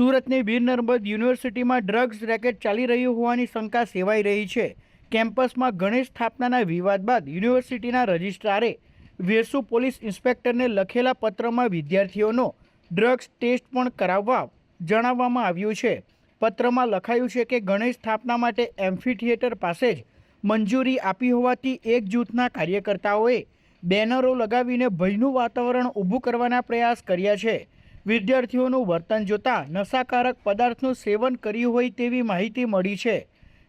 સુરતની વીર નર્મદ યુનિવર્સિટીમાં drugs racket ચાલી રહ્યું હોવાની શંકા સેવાઈ રહી છે. કેમ્પસમાં ગણેશ સ્થાપનાના વિવાદ બાદ યુનિવર્સિટીના રજિસ્ટ્રારે વેસુ પોલીસ ઇન્સ્પેક્ટરને લખેલા પત્રમાં વિદ્યાર્થીઓનો ડ્રગ્સ ટેસ્ટ પણ કરાવવા જણાવવામાં આવ્યું છે. પત્રમાં લખાયું છે કે ગણેશ સ્થાપના માટે એમ્ફી થિયેટર પાસે જ મંજૂરી આપી હોવાથી એક જૂથના કાર્યકર્તાઓએ બેનરો લગાવીને ભયનું વાતાવરણ ઊભું કરવાના પ્રયાસ કર્યા છે. વિદ્યાર્થીઓનું વર્તન જોતા નશાકારક પદાર્થનું સેવન કર્યું હોય તેવી માહિતી મળી છે.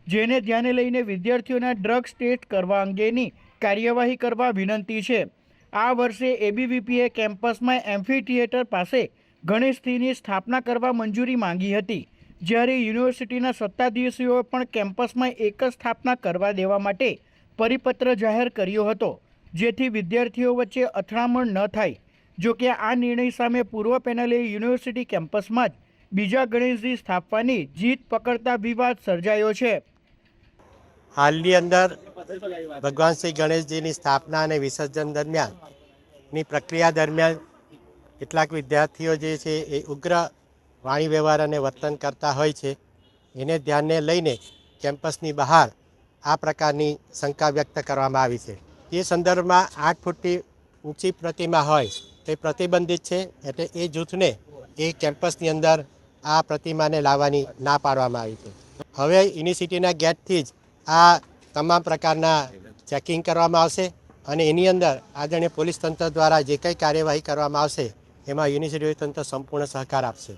જેને ધ્યાને લઈને વિદ્યાર્થીઓના ડ્રગ્સ ટેસ્ટ કરવા અંગેની કાર્યવાહી કરવા વિનંતી છે. આ વર્ષે એબીવીપીએ કેમ્પસમાં એમ્ફી થિયેટર પાસે ગણેશજીની સ્થાપના કરવા મંજૂરી માંગી હતી. જ્યારે યુનિવર્સિટીના સત્તાધીશીઓએ પણ કેમ્પસમાં એક જ સ્થાપના કરવા દેવા માટે પરિપત્ર જાહેર કર્યો હતો. જેથી વિદ્યાર્થીઓ વચ્ચે અથડામણ ન થાય. જો કે આ નિર્ણય સામે પૂર્વ પેનલે યુનિવર્સિટી કેમ્પસમાં જ બીજા ગણેશજી સ્થાપવાની જીત પકડતા વિવાદ સર્જાયો છે. હાલની અંદર ભગવાન શ્રી ગણેશજીની સ્થાપના અને વિસર્જન દરમિયાનની પ્રક્રિયા દરમિયાન કેટલાક વિદ્યાર્થીઓ જે છે એ ઉગ્ર વાણી વ્યવહાર અને વર્તન કરતા હોય છે. એને ધ્યાને લઈને કેમ્પસની બહાર આ પ્રકારની શંકા વ્યક્ત કરવામાં આવી છે. એ સંદર્ભમાં આઠ ફૂટથી ઊંચી પ્રતિમા હોય, તે પ્રતિબંધિત છે, એટલે એ જૂથને, એ કેમ્પસની અંદર આ પ્રતિમાને લાવવાની ના પાડવામાં આવી છે હવે યુનિવર્સિટીના ગેટથી જ આ તમામ પ્રકારના ચેકિંગ કરવામાં આવશે અને એની અંદર આદરણીય પોલીસ તંત્ર દ્વારા જે કંઈ કાર્યવાહી કરવામાં આવશે, એમાં યુનિવર્સિટી તંત્ર સંપૂર્ણ સહકાર આપશે.